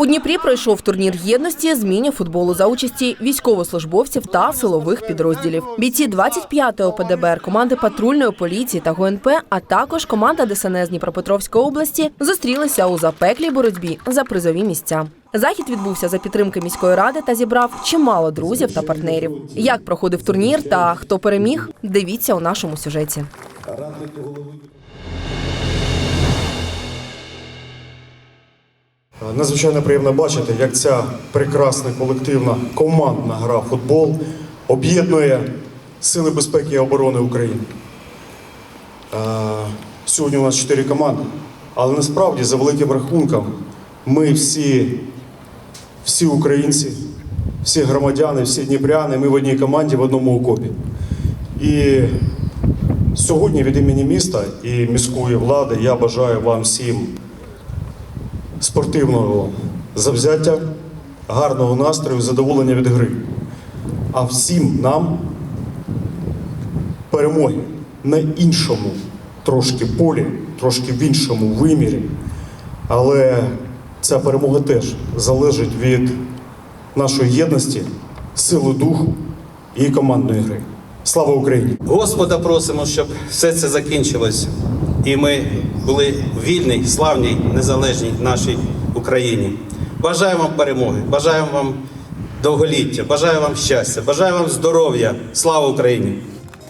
У Дніпрі пройшов турнір єдності з міні-футболу за участі військовослужбовців та силових підрозділів. Бійці 25-го ПДБР, команди патрульної поліції та ГУНП, а також команда ДСНС Дніпропетровської області зустрілися у запеклій боротьбі за призові місця. Захід відбувся за підтримки міської ради та зібрав чимало друзів та партнерів. Як проходив турнір та хто переміг, дивіться у нашому сюжеті. Надзвичайно приємно бачити, як ця прекрасна колективна командна гра в футбол об'єднує Сили безпеки і оборони України. Сьогодні у нас чотири команди, але насправді, за великим рахунком, ми всі, всі українці, всі громадяни, всі дніпряни, ми в одній команді, в одному окопі. І сьогодні від імені міста і міської влади я бажаю вам всім спортивного завзяття, гарного настрою, задоволення від гри. А всім нам перемоги на іншому трошки полі, трошки в іншому вимірі. Але ця перемога теж залежить від нашої єдності, сили духу і командної гри. Слава Україні! Господа просимо, щоб все це закінчилось, і ми були в вільній, славній, незалежній нашій Україні. Бажаю вам перемоги, бажаю вам довголіття, бажаю вам щастя, бажаю вам здоров'я. Слава Україні!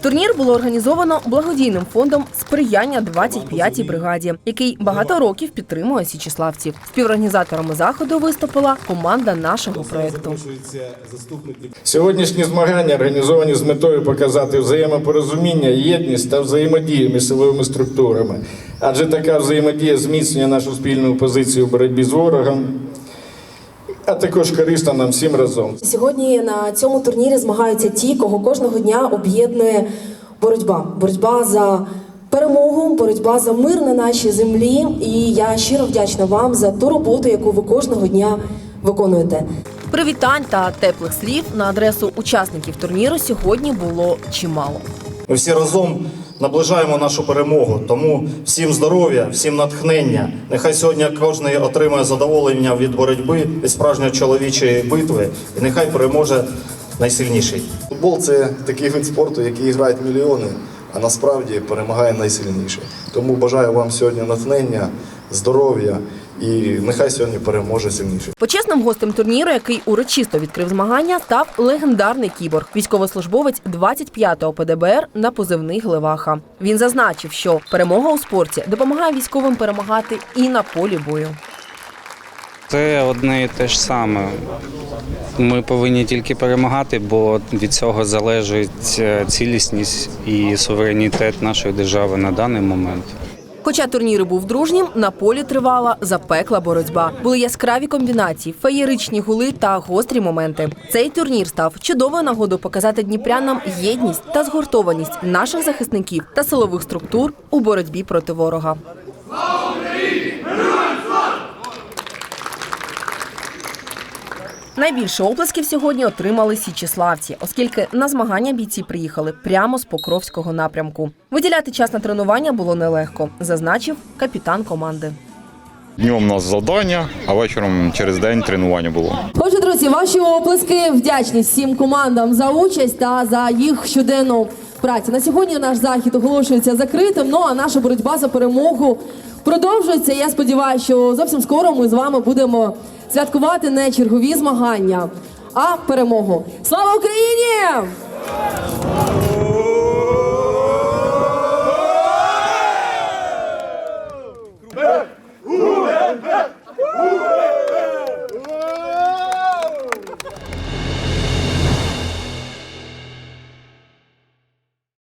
Турнір було організовано благодійним фондом сприяння 25-й бригаді, який багато років підтримує січіславців. Співорганізаторами заходу виступила команда нашого проекту. Сьогоднішні змагання організовані з метою показати взаємопорозуміння, єдність та взаємодію між силовими структурами. Адже така взаємодія зміцнює нашу спільну позицію в боротьбі з ворогом, а також корисна нам всім разом. Сьогодні на цьому турнірі змагаються ті, кого кожного дня об'єднує боротьба. Боротьба за перемогу, боротьба за мир на нашій землі. І я щиро вдячна вам за ту роботу, яку ви кожного дня виконуєте. Привітань та теплих слів на адресу учасників турніру сьогодні було чимало. Ми всі разом наближаємо нашу перемогу. Тому всім здоров'я, всім натхнення. Нехай сьогодні кожен отримає задоволення від боротьби, від справжньої чоловічої битви, і нехай переможе найсильніший. Футбол це такий вид спорту, який грають мільйони, а насправді перемагає найсильніший. Тому бажаю вам сьогодні натхнення, здоров'я і нехай сьогодні переможе сильніший. Почесним гостем турніру, який урочисто відкрив змагання, став легендарний кіборг, військовослужбовець 25-го ПДБР на позивний Глеваха. Він зазначив, що перемога у спорті допомагає військовим перемагати і на полі бою. Це одне і те ж саме. Ми повинні тільки перемагати, бо від цього залежить е, цілісність і суверенітет нашої держави на даний момент. Хоча турнір був дружнім, на полі тривала запекла боротьба. Були яскраві комбінації, феєричні гули та гострі моменти. Цей турнір став чудовою нагодою показати дніпрянам єдність та згуртованість наших захисників та силових структур у боротьбі проти ворога. Найбільше оплесків сьогодні отримали січіславці, оскільки на змагання бійці приїхали прямо з Покровського напрямку. Виділяти час на тренування було нелегко, зазначив капітан команди. Днем у нас завдання, а вечором через день тренування було. Отже, друзі, ваші оплески, вдячні всім командам за участь та за їх щоденну працю. На сьогодні наш захід оголошується закритим. Ну а наша боротьба за перемогу продовжується. Я сподіваюся, що зовсім скоро ми з вами будемо святкувати не чергові змагання, а перемогу. Слава Україні!